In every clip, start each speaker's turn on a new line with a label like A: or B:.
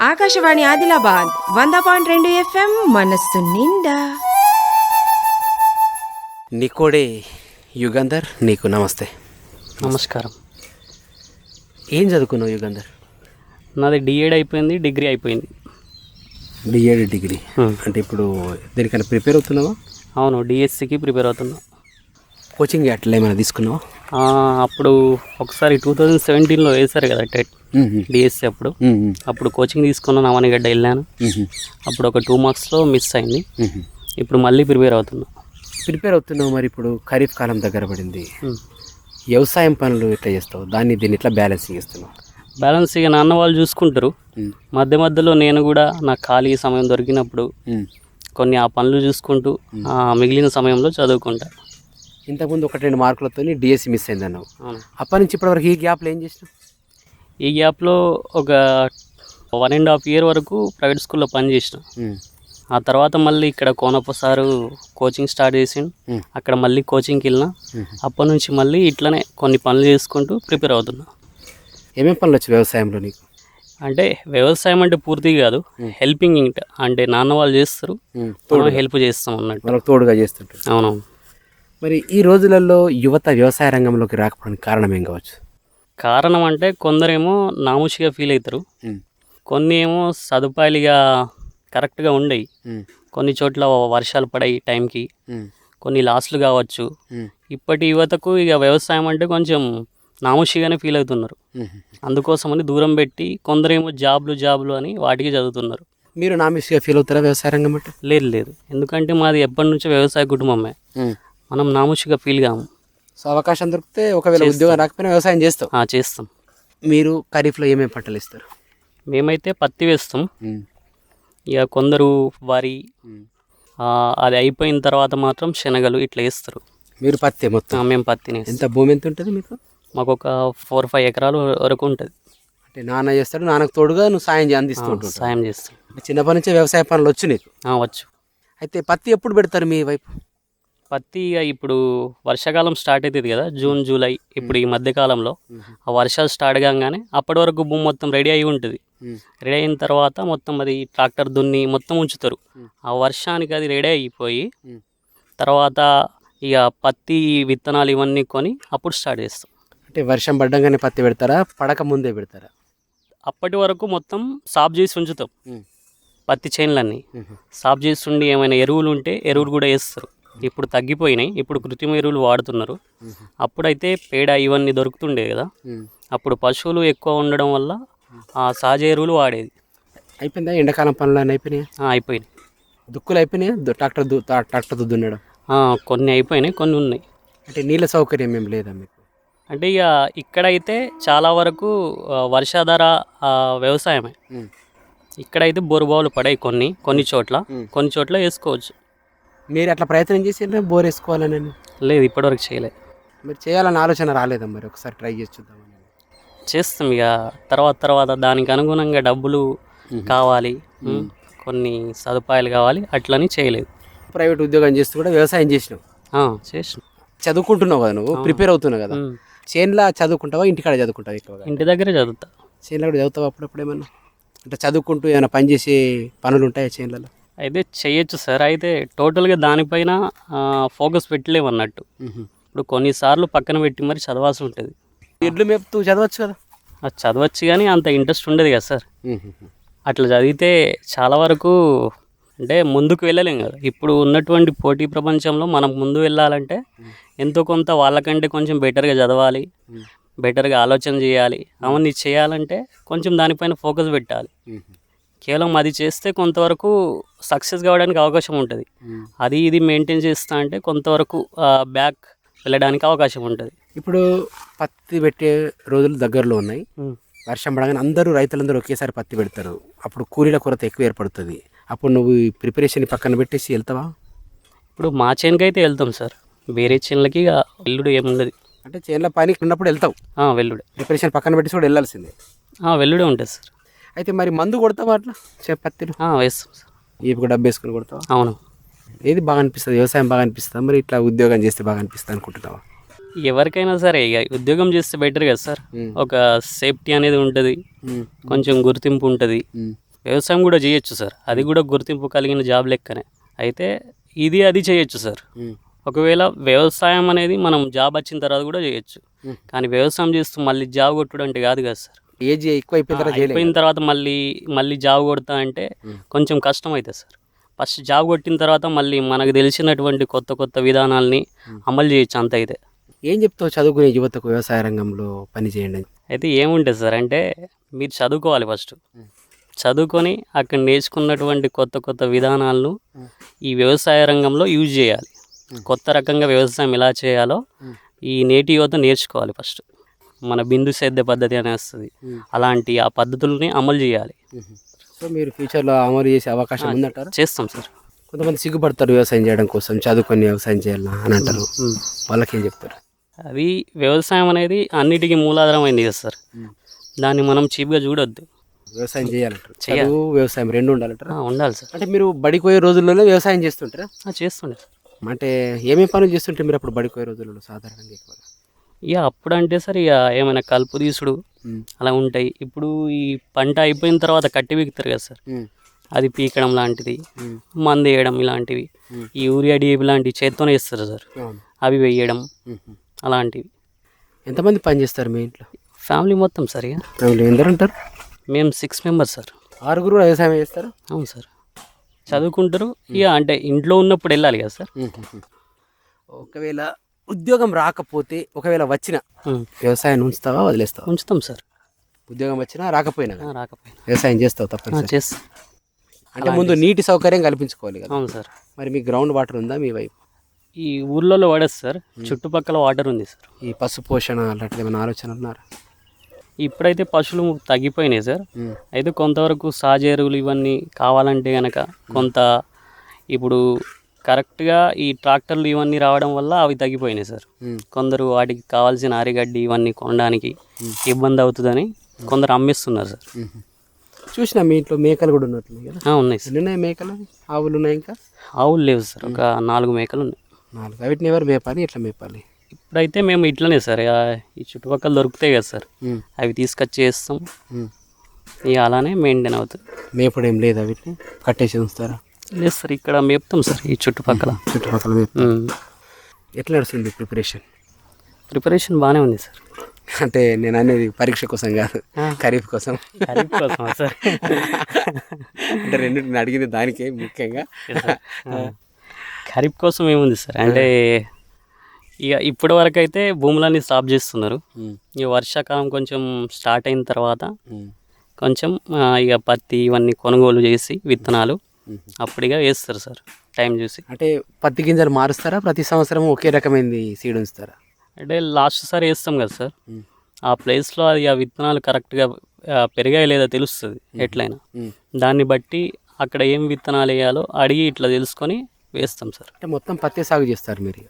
A: ఆకాశవాణి ఆదిలాబాద్ వంద పాయింట్ రెండు ఎఫ్ఎం మనస్సు నిండా.
B: నికోడే యుగంధర్ నీకు నమస్తే.
C: నమస్కారం.
B: ఏం చదువుకున్నావు యుగంధర్?
C: నాది డిఎడ్ అయిపోయింది డిగ్రీ అయిపోయింది.
B: D Ed degree.
C: Hmm.
B: అంటే ఇప్పుడు దేనికైనా ప్రిపేర్ అవుతున్నావా?
C: అవును డిఎస్సికి ప్రిపేర్ అవుతున్నా.
B: కోచింగ్ అట్లా ఏమైనా తీసుకున్నావా?
C: అప్పుడు ఒకసారి టూ థౌజండ్ సెవెంటీన్లో వేశారు కదా టెట్ డిఎస్సి అప్పుడు. అప్పుడు కోచింగ్ తీసుకున్న నవనిగడ్డ వెళ్ళాను. అప్పుడు ఒక టూ మార్క్స్లో మిస్ అయింది. ఇప్పుడు మళ్ళీ ప్రిపేర్ అవుతున్నా.
B: ప్రిపేర్ అవుతున్నావు మరి ఇప్పుడు ఖరీఫ్ కాలం దగ్గర పడింది. వ్యవసాయం పనులు ఎట్లా చేస్తావు? దాన్ని దీన్ని ఎట్లా బ్యాలెన్సింగ్ చేస్తున్నావు?
C: బ్యాలెన్స్ ఇక నాన్న వాళ్ళు చూసుకుంటారు. మధ్య మధ్యలో నేను కూడా నాకు ఖాళీ సమయం దొరికినప్పుడు. కొన్ని ఆ పనులు చూసుకుంటూ మిగిలిన సమయంలో చదువుకుంటా.
B: ఇంతకుముందు ఒకటి రెండు మార్కులతో డిఎస్సి మిస్ అయింది అన్నావు
C: అవును.
B: అప్పటి నుంచి ఇప్పటివరకు ఈ గ్యాప్లో ఏం చేసినావు?
C: ఈ గ్యాప్లో ఒక వన్ అండ్ హాఫ్ ఇయర్ వరకు ప్రైవేట్ స్కూల్లో పనిచేసిన. ఆ తర్వాత మళ్ళీ ఇక్కడ కోనప్ప సారు కోచింగ్ స్టార్ట్ చేసిండు. అక్కడ మళ్ళీ కోచింగ్కి వెళ్ళిన. అప్పటి నుంచి మళ్ళీ ఇట్లనే కొన్ని పనులు చేసుకుంటూ ప్రిపేర్ అవుతున్నా.
B: ఏమేం పనులు వచ్చు వ్యవసాయంలో నీకు?
C: అంటే వ్యవసాయం అంటే పూర్తిగా కాదు. హెల్పింగ్ ఇంట. అంటే నాన్న వాళ్ళు చేస్తారు. మనం హెల్ప్ చేస్తాం అన్నట్టు.
B: తోడుగా చేస్తుంటారు.
C: అవునవును.
B: మరి ఈ రోజులలో యువత వ్యవసాయ రంగంలోకి రాకపోవడానికి కారణం ఏం కావచ్చు?
C: కారణం అంటే కొందరేమో నాముషిగా ఫీల్ అవుతారు కొన్ని ఏమో సదుపాయాలుగా కరెక్ట్గా ఉండయి. కొన్ని చోట్ల వర్షాలు పడాయి టైంకి. కొన్ని లాస్లు కావచ్చు. ఇప్పటి యువతకు ఇక వ్యవసాయం అంటే కొంచెం నాముషిగానే ఫీల్ అవుతున్నారు. అందుకోసమని దూరం పెట్టి కొందరేమో జాబ్లు జాబ్లు అని వాటికి చదువుతున్నారు.
B: మీరు నామిస్గా ఫీల్ అవుతారా వ్యవసాయ రంగం అంటే?
C: లేదు లేదు. ఎందుకంటే మాది ఎప్పటి నుంచో వ్యవసాయ కుటుంబమే. మనం నాముషిగా ఫీల్ కాము
B: సో అవకాశం దొరికితే ఒకవేళ ఉద్యోగం రాకపోయినా వ్యవసాయం చేస్తావు
C: ఆ, చేస్తాం.
B: మీరు ఖరీఫ్లో ఏమేమి పంటలు ఇస్తారు
C: మేమైతే పత్తి వేస్తాం. ఇక కొందరు వరి ఆ, అది అయిపోయిన తర్వాత మాత్రం శనగలు ఇట్లా వేస్తారు.
B: మీరు పత్తి
C: ఆ,
B: మొత్తం
C: మేము పత్తిని వేస్తాం.
B: ఎంత భూమి ఎంత ఉంటుంది మీకు?
C: మాకు ఒక ఫోర్ ఫైవ్ ఎకరాలు వరకు ఉంటుంది.
B: అంటే నాన్న చేస్తాడు నాన్నకు తోడుగా నువ్వు సాయం చేయ- అందిస్తూ ఉంటావు
C: సాయం చేస్తాం.
B: చిన్నప్పటి నుంచే వ్యవసాయ పనులు వచ్చు నీకు?
C: ఆ, వచ్చు.
B: అయితే పత్తి ఎప్పుడు పెడతారు మీ వైపు?
C: పత్తి ఇక ఇప్పుడు వర్షాకాలం స్టార్ట్ అవుతుంది కదా జూన్ జూలై ఇప్పుడు ఈ మధ్య కాలంలో ఆ వర్షాలు స్టార్ట్ కాగానే అప్పటి వరకు భూమి మొత్తం రెడీ అయి ఉంటుంది. రెడీ అయిన తర్వాత మొత్తం అది ట్రాక్టర్ దున్ని మొత్తం ఉంచుతారు. ఆ వర్షానికి అది రెడీ అయిపోయి తర్వాత ఇక పత్తి విత్తనాలు ఇవన్నీ కొని అప్పుడు స్టార్ట్ చేస్తాం.
B: అంటే వర్షం పడ్డంగానే పత్తి పెడతారా? పడక ముందే పెడతారా?
C: అప్పటి వరకు మొత్తం సాఫ్ చేసి ఉంచుతాం. పత్తి చేనులన్నీ. సాఫ్ చేసి ఉండి ఏమైనా ఎరువులు ఉంటే ఎరువులు కూడా వేస్తారు. ఇప్పుడు తగ్గిపోయినాయి. ఇప్పుడు కృత్రిమ ఎరువులు వాడుతున్నారు. అప్పుడైతే పేడ ఇవన్నీ దొరుకుతుండే కదా. అప్పుడు పశువులు ఎక్కువ ఉండడం వల్ల ఆ సహజ ఎరువులు వాడేది.
B: అయిపోయిందా? ఎండాకాలం పనులు అని అయిపోయినాయా
C: అయిపోయినాయి.
B: దుక్కులు అయిపోయినాయా? ట్రాక్టర్ ట్రాక్టర్తో దున్నడం?
C: కొన్ని అయిపోయినాయి కొన్ని ఉన్నాయి.
B: అంటే నీళ్ళ సౌకర్యం ఏం లేదా మీకు?
C: అంటే ఇక ఇక్కడైతే చాలా వరకు వర్షాధార వ్యవసాయమే. ఇక్కడైతే బోరుబావులు పడాయి కొన్ని కొన్ని చోట్ల. కొన్ని చోట్ల వేసుకోవచ్చు.
B: మీరు అట్లా ప్రయత్నం చేసి బోర్ వేసుకోవాలని
C: లేదు ఇప్పటివరకు చేయలేదు
B: మరి చేయాలని ఆలోచన రాలేదా మరి? ఒకసారి ట్రై చేసి చూద్దామని
C: చేస్తాం ఇక. తర్వాత తర్వాత దానికి అనుగుణంగా డబ్బులు కావాలి కొన్ని సదుపాయాలు కావాలి అట్లని చేయలేదు.
B: ప్రైవేట్ ఉద్యోగం చేస్తూ కూడా వ్యవసాయం చేసినావు.
C: చేసిన.
B: చదువుకుంటున్నావు కదా నువ్వు? ప్రిపేర్ అవుతున్నావు కదా. చేన్లా చదువుకుంటావా? ఇంటికాడ చదువుకుంటావా ఎక్కువగా?
C: ఇంటి దగ్గరే చదువుతా.
B: చేన్లో కూడా చదువుతావా అప్పుడప్పుడు ఏమన్నా? అంటే చదువుకుంటూ ఏమైనా పని చేసే పనులు ఉంటాయా చేన్లలో?
C: అయితే చేయొచ్చు సార్. అయితే టోటల్గా దానిపైన ఫోకస్ పెట్టలేము అన్నట్టు ఇప్పుడు కొన్నిసార్లు పక్కన పెట్టి మరి చదవాల్సి ఉంటుంది.
B: ఎడ్లు మేపుతూ చదవచ్చు కదా?
C: అది చదవచ్చు కానీ అంత ఇంట్రెస్ట్ ఉండదు కదా సార్. అట్లా చదివితే చాలా వరకు అంటే ముందుకు వెళ్ళలేం కదా. ఇప్పుడు ఉన్నటువంటి పోటీ ప్రపంచంలో మనం ముందు వెళ్ళాలంటే ఎంతో కొంత వాళ్ళకంటే కొంచెం బెటర్గా చదవాలి బెటర్గా ఆలోచన చేయాలి అవన్నీ చేయాలంటే కొంచెం దానిపైన ఫోకస్ పెట్టాలి. కేవలం అది చేస్తే కొంతవరకు సక్సెస్ కావడానికి అవకాశం ఉంటుంది. అది ఇది మెయింటైన్ చేస్తా అంటే కొంతవరకు బ్యాక్ వెళ్ళడానికి అవకాశం ఉంటుంది.
B: ఇప్పుడు పత్తి పెట్టే రోజులు దగ్గరలో ఉన్నాయి. వర్షం పడగానే అందరూ రైతులందరూ ఒకేసారి పత్తి పెడతారు. అప్పుడు కూలీల కొరత ఎక్కువ ఏర్పడుతుంది. అప్పుడు నువ్వు ఈ ప్రిపరేషన్ పక్కన పెట్టేసి వెళ్తావా?
C: ఇప్పుడు మా చేనుకి అయితే వెళ్తాం సార్. వేరే చేనులకి వెల్లుడు ఏముండదు.
B: అంటే చేనుల పని ఉన్నప్పుడు వెళ్తావు.
C: వెల్లుడే
B: ప్రిపరేషన్ పక్కన పెట్టేసి కూడా వెళ్ళాల్సిందే.
C: వెల్లుడే ఉంటుంది సార్.
B: అయితే మరి మందు కొడతావా అట్లా? పత్తిలో
C: వేస్తాం సార్
B: డబ్బు వేసుకుని కొడతావా?
C: అవును.
B: ఏది బాగా అనిపిస్తుంది? వ్యవసాయం బాగా అనిపిస్తుందా? మరి ఇట్లా ఉద్యోగం చేస్తే బాగా అనిపిస్తుంది అనుకుంటున్నావా?
C: ఎవరికైనా సరే ఇక ఉద్యోగం చేస్తే బెటర్ కదా సార్. ఒక సేఫ్టీ అనేది ఉంటుంది. కొంచెం గుర్తింపు ఉంటుంది. వ్యవసాయం కూడా చేయొచ్చు సార్. అది కూడా గుర్తింపు కలిగిన జాబ్ లెక్కనే. అయితే ఇది అది చేయొచ్చు సార్. ఒకవేళ వ్యవసాయం అనేది మనం జాబ్ వచ్చిన తర్వాత కూడా చేయొచ్చు. కానీ వ్యవసాయం చేస్తూ మళ్ళీ జాబ్ కొట్టుడు అంటే కాదు కదా సార్.
B: ఏజ్ ఎక్కువ అయిపోయిన తర్వాత
C: అయిపోయిన తర్వాత మళ్ళీ మళ్ళీ జాబ్ కొడతా అంటే కొంచెం కష్టం అవుతుంది సార్. ఫస్ట్ జాబ్ కొట్టిన తర్వాత మళ్ళీ మనకు తెలిసినటువంటి కొత్త కొత్త విధానాల్ని అమలు చేయొచ్చు అంత అయితే.
B: ఏం చెప్తావు చదువుకునే యువతకు వ్యవసాయ రంగంలో పని చేయండి అని?
C: అయితే ఏముంటుంది సార్ అంటే మీరు చదువుకోవాలి ఫస్ట్. చదువుకొని అక్కడ నేర్చుకున్నటువంటి కొత్త కొత్త విధానాలను ఈ వ్యవసాయ రంగంలో యూజ్ చేయాలి. కొత్త రకంగా వ్యవసాయం ఎలా చేయాలో ఈ నేటి యువత నేర్చుకోవాలి ఫస్ట్. మన బిందు సేద్య పద్ధతి అని వస్తుంది. అలాంటి ఆ పద్ధతుల్ని అమలు చేయాలి.
B: సో మీరు ఫ్యూచర్లో అమలు చేసే అవకాశం ఉందంటారా?
C: చేస్తాం సార్.
B: కొంతమంది సిగ్గుపడతారు వ్యవసాయం చేయడం కోసం చదువుకొని వ్యవసాయం చేయాలా అని అంటారు. వాళ్ళకి ఏం చెప్తారు?
C: అది వ్యవసాయం అనేది అన్నిటికీ మూలాధారమైంది కదా సార్. దాన్ని మనం చీప్గా చూడొద్దు.
B: వ్యవసాయం చేయాలంటారు. చదువు వ్యవసాయం రెండు ఉండాలంటారా?
C: ఉండాలి సార్.
B: అంటే మీరు బడికి పోయే రోజుల్లోనే వ్యవసాయం చేస్తుంటారా?
C: చేస్తుండే. సార్
B: అంటే ఏమేమి పనులు చేస్తుంటే మీరు అప్పుడు బడికి పోయే రోజుల్లో సాధారణంగా ఎక్కువగా?
C: ఇక అప్పుడు అంటే సార్ ఇక ఏమైనా కలుపు తీసుడు. అలా ఉంటాయి. ఇప్పుడు ఈ పంట అయిపోయిన తర్వాత కట్టి పీకుతారు కదా సార్. అది పీకడం లాంటిది. మందు వేయడం ఇలాంటివి ఈ యూరియా డిఏపి లాంటివి చేత్తోనే వేస్తారు సార్. అవి వేయడం. అలాంటివి.
B: ఎంతమంది పని చేస్తారు మీ ఇంట్లో?
C: ఫ్యామిలీ మొత్తం సార్ ఇక.
B: ఫ్యామిలీ ఎందరు ఉంటారు?
C: మేము సిక్స్ మెంబర్స్ సార్.
B: ఆరుగురు వ్యవసాయం చేస్తారు?
C: అవును సార్. చదువుకుంటారు. ఇక అంటే ఇంట్లో ఉన్నప్పుడు వెళ్ళాలి కదా సార్.
B: ఒకవేళ ఉద్యోగం రాకపోతే ఒకవేళ వచ్చిన. వ్యవసాయాన్ని ఉంచుతావా వదిలేస్తావా?
C: ఉంచుతాం సార్.
B: ఉద్యోగం వచ్చినా రాకపోయినా
C: రాకపోయినా.
B: వ్యవసాయం చేస్తావు తప్పనిసరి
C: చేస్తాం.
B: అంటే ముందు నీటి సౌకర్యం కల్పించుకోవాలి కదా?
C: అవును సార్.
B: మరి మీ గ్రౌండ్ వాటర్ ఉందా మీ వైపు?
C: ఈ ఊర్లలో పడదు సార్. చుట్టుపక్కల వాటర్ ఉంది సార్.
B: ఈ పశు పోషణ అలాంటిది ఏమైనా ఆలోచన ఉన్నారా?
C: ఇప్పుడైతే పశువులు తగ్గిపోయినాయి సార్. అయితే కొంతవరకు సహజ ఎరువులు ఇవన్నీ కావాలంటే కనుక కొంత ఇప్పుడు కరెక్ట్గా ఈ ట్రాక్టర్లు ఇవన్నీ రావడం వల్ల అవి తగ్గిపోయినాయి సార్. కొందరు వాటికి కావాల్సిన అరిగడ్డి ఇవన్నీ కొనడానికి ఇబ్బంది అవుతుందని కొందరు అమ్మేస్తున్నారు సార్.
B: చూసినా మీ ఇంట్లో మేకలు కూడా
C: ఆ, ఉన్నాయి సార్.
B: ఉన్నాయి మేకలు? ఆవులు ఉన్నాయి ఇంకా?
C: ఆవులు లేవు సార్. ఒక నాలుగు మేకలు ఉన్నాయి.
B: నాలుగు. వీటిని ఎవరు మేపాలి? ఎట్లా మేపాలి?
C: ఇప్పుడైతే మేము ఇట్లనే సార్. ఈ చుట్టుపక్కల దొరుకుతాయి కదా సార్. అవి తీసుకొచ్చి వేస్తాం. ఇక అలానే మెయింటైన్ అవుతుంది.
B: మేపడు లేదా వీటిని కట్టేసి ఉంచుతారా?
C: లేదు సార్ ఇక్కడ మేపుతాం సార్ ఈ చుట్టుపక్కల.
B: చుట్టుపక్కల. ఎట్లా నడుస్తుంది ప్రిపరేషన్?
C: ప్రిపరేషన్ బాగానే ఉంది సార్.
B: అంటే నేను అనేది పరీక్ష కోసం కాదు ఖరీఫ్ కోసం.
C: ఖరీఫ్ కోసమా సార్.
B: అంటే రెండు నేను అడిగింది దానికే ముఖ్యంగా.
C: ఖరీఫ్ కోసం ఏముంది సార్? అంటే ఇక ఇప్పటి వరకు అయితే భూములన్నీ సాఫ్ చేస్తున్నారు. ఇక వర్షాకాలం కొంచెం స్టార్ట్ అయిన తర్వాత. కొంచెం ఆ, ఇక పత్తి ఇవన్నీ కొనుగోలు చేసి విత్తనాలు. అప్పుడిగా వేస్తారు సార్ టైం చూసి.
B: అంటే పత్తి గింజలు మారుస్తారా? ప్రతి సంవత్సరం ఒకే రకమైనది సీడ్ ఉంచుతారా?
C: అంటే లాస్ట్ సారి వేస్తాం కదా సార్. ఆ ప్లేస్లో అది ఆ విత్తనాలు కరెక్ట్గా పెరిగాయి లేదా తెలుస్తుంది ఎట్లయినా. దాన్ని బట్టి అక్కడ ఏం విత్తనాలు వేయాలో అడిగి ఇట్లా తెలుసుకొని వేస్తాం సార్.
B: అంటే మొత్తం పత్తి సాగు చేస్తారు మీరు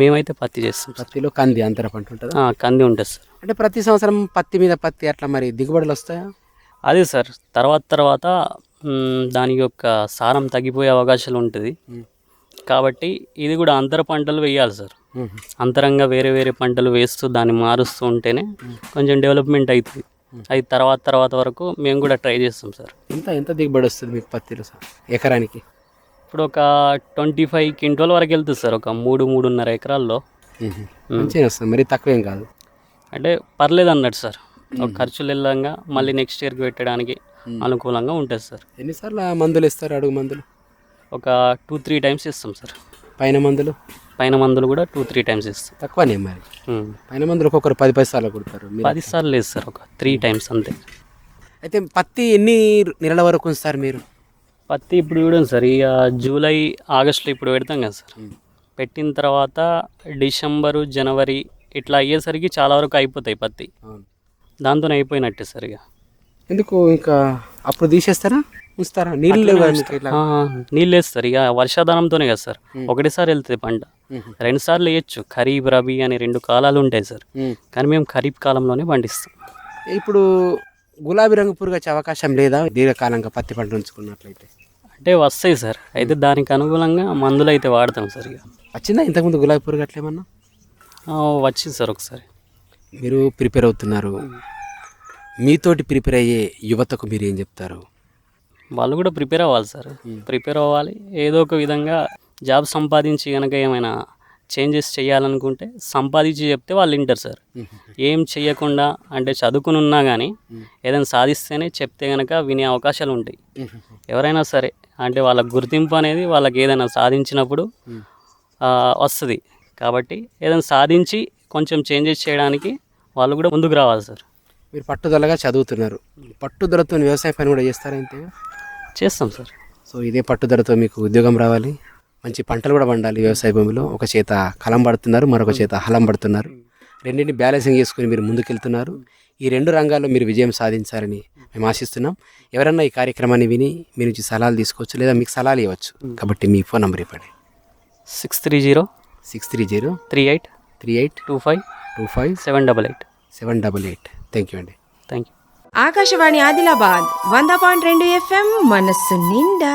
C: మేమైతే పత్తి చేస్తాం
B: పత్తిలో కంది అంతర పంట ఉంటుందా?
C: కంది ఉంటుంది సార్.
B: అంటే ప్రతి సంవత్సరం పత్తి మీద పత్తి అట్లా మరి దిగుబడులు వస్తాయా?
C: అదే సార్ తర్వాత తర్వాత దాని యొక్క సారం తగ్గిపోయే అవకాశాలు ఉంటుంది. కాబట్టి ఇది కూడా అంతర పంటలు వేయాలి సార్. అంతరంగా వేరే వేరే పంటలు వేస్తూ దాన్ని మారుస్తూ ఉంటేనే కొంచెం డెవలప్మెంట్ అవుతుంది. అది తర్వాత తర్వాత వరకు మేము కూడా ట్రై చేస్తాం సార్.
B: ఎంత ఎంత దిగుబడి వస్తుంది మీకు పత్తిలో సార్ ఎకరానికి?
C: ఇప్పుడు ఒక ట్వంటీ ఫైవ్ క్వింటల్ వరకు వెళ్తుంది సార్ ఒక మూడు మూడున్నర ఎకరాల్లో.
B: మంచిగా వస్తుంది మరి తక్కువేం కాదు.
C: అంటే పర్లేదు అన్నట్టు సార్. ఖర్చులు వెళ్ళంగా మళ్ళీ నెక్స్ట్ ఇయర్కి పెట్టడానికి అనుకూలంగా ఉంటుంది సార్
B: ఎన్నిసార్లు మందులు ఇస్తారు అడుగు మందులు?
C: ఒక టూ త్రీ టైమ్స్ ఇస్తాం సార్
B: పైన మందులు?
C: పైన మందులు కూడా టూ త్రీ టైమ్స్ ఇస్తాం.
B: తక్కువనే మరి.
C: ఉమ్.
B: పైన మందులు ఒక్కొక్కరు పది పది సార్లు కొడతారు
C: పది సార్లు లేదు సార్ ఒక త్రీ టైమ్స్ అంతే.
B: అయితే పత్తి ఎన్ని నెలల వరకు ఉంచుతారు మీరు?
C: పత్తి ఇప్పుడు చూడండి సార్ ఇక జూలై ఆగస్టులో ఇప్పుడు పెడతాం కదా సార్ పెట్టిన తర్వాత డిసెంబరు జనవరి ఇట్లా అయ్యేసరికి చాలా వరకు అయిపోతాయి పత్తి. దాంతోనే అయిపోయినట్టే సార్ ఇక.
B: ఎందుకు ఇంకా అప్పుడు తీసేస్తారా? ఉంచుతారా? నీళ్ళు
C: నీళ్ళు వేస్తారు. ఇక వర్షాధారంతోనే కదా సార్. ఒకటేసారి వెళ్తుంది పంట. రెండు సార్లు వేయచ్చు. ఖరీఫ్ రబీ అని రెండు కాలాలు ఉంటాయి సార్. కానీ మేము ఖరీఫ్ కాలంలోనే పండిస్తాం.
B: ఇప్పుడు గులాబీ రంగు పురుగు వచ్చే అవకాశం లేదా? దీర్ఘకాలంగా పత్తి పంట ఉంచుకున్నట్లయితే?
C: అంటే వస్తాయి సార్. అయితే దానికి అనుగుణంగా మందులు అయితే వాడతాం సార్ ఇక.
B: వచ్చిందా ఇంతకుముందు గులాబీ పురుగు అట్లేమన్నా
C: వచ్చింది సార్ ఒకసారి.
B: మీరు ప్రిపేర్ అవుతున్నారు. మీతోటి ప్రిపేర్ అయ్యే యువతకు మీరు ఏం చెప్తారు?
C: వాళ్ళు కూడా ప్రిపేర్ అవ్వాలి సార్. ప్రిపేర్ అవ్వాలి. ఏదో ఒక విధంగా జాబ్ సంపాదించి కనుక ఏమైనా చేంజెస్ చేయాలనుకుంటే సంపాదించి చెప్తే వాళ్ళు వింటారు సార్. ఏం చెయ్యకుండా అంటే చదువుకుని ఉన్నా కానీ ఏదైనా సాధిస్తేనే చెప్తే కనుక వినే అవకాశాలు ఉంటాయి. ఎవరైనా సరే అంటే వాళ్ళ గుర్తింపు అనేది వాళ్ళకి ఏదైనా సాధించినప్పుడు వస్తుంది. కాబట్టి ఏదైనా సాధించి కొంచెం చేంజెస్ చేయడానికి వాళ్ళు కూడా ముందుకు రావాలి సార్.
B: మీరు పట్టుదలగా చదువుతున్నారు. పట్టుదలతో వ్యవసాయ పని కూడా చేస్తారా ఇంతగా
C: చేస్తాం సార్.
B: సో ఇదే పట్టుదలతో మీకు ఉద్యోగం రావాలి. మంచి పంటలు కూడా పండాలి వ్యవసాయ భూమిలో. ఒక చేత కలం పడుతున్నారు మరొక చేత హలం పడుతున్నారు. రెండింటిని బ్యాలెన్సింగ్ చేసుకుని మీరు ముందుకెళ్తున్నారు. ఈ రెండు రంగాల్లో మీరు విజయం సాధించాలని మేము ఆశిస్తున్నాం. ఎవరన్నా ఈ కార్యక్రమాన్ని విని మీ నుంచి సలహాలు తీసుకోవచ్చు లేదా మీకు సలహాలు ఇవ్వచ్చు. కాబట్టి మీ ఫోన్ నెంబర్ ఇవ్వండి.
C: Six three zero
B: six three zero
C: three eight
B: three eight
C: two five
B: two five
C: seven double eight
B: seven double eight thank you అండి
C: థ్యాంక్ యూ
A: ఆకాశవాణి ఆదిలాబాద్ వంద పాయింట్ రెండు ఎఫ్ఎం మనస్సు నిండా.